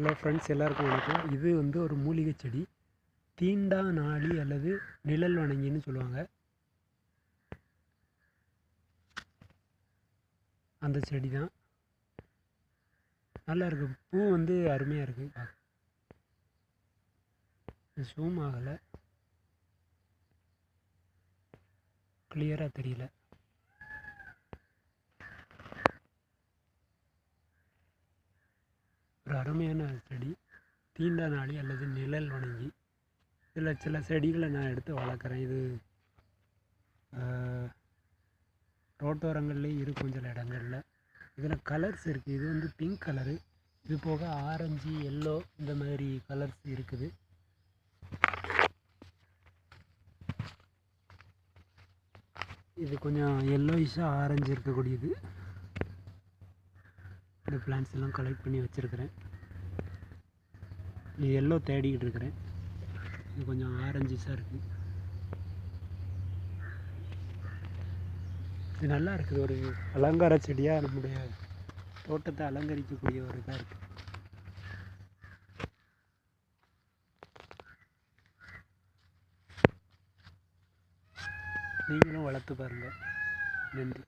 Hello friends எல்லாருக்கும் வணக்கம். இது வந்து ஒரு மூலிகை செடி. தீண்டா நாளி அல்லது நிழல் வணங்கின்னு சொல்லுவாங்க. அந்த செடி தான் நல்லா இருக்கு. பூ வந்து அருமையாக இருக்குது ஜூம் ஆகலை. கிளியராக தெரியல. ஒரு அருமையான செடி தீண்டாநாளி அல்லது நிழல் வணங்கி இதில் சில செடிகளை நான் எடுத்து வளர்க்குறேன். இது ரோட்டோரங்கள்லேயும் இருக்கும் சில இடங்களில். இதில் கலர்ஸ் இருக்குது இது வந்து பிங்க் கலரு இது போக ஆரஞ்சு எல்லோ இந்த மாதிரி கலர்ஸ் இருக்குது. இது கொஞ்சம் எல்லோயிஷாக ஆரஞ்சு இருக்கக்கூடியது. இந்த பிளான்ஸ் எல்லாம் கலெக்ட் பண்ணி வச்சுருக்கிறேன். இது எல்லோ தேடிக்கிட்டு இருக்கிறேன். இது கொஞ்சம் ஆரஞ்சிஸாக இருக்குது இது நல்லா இருக்குது. ஒரு அலங்கார செடியாக நம்முடைய தோட்டத்தை அலங்கரிக்கக்கூடிய ஒரு இதாக இருக்குது நீங்களும் வளர்த்து பாருங்கள் நன்றி.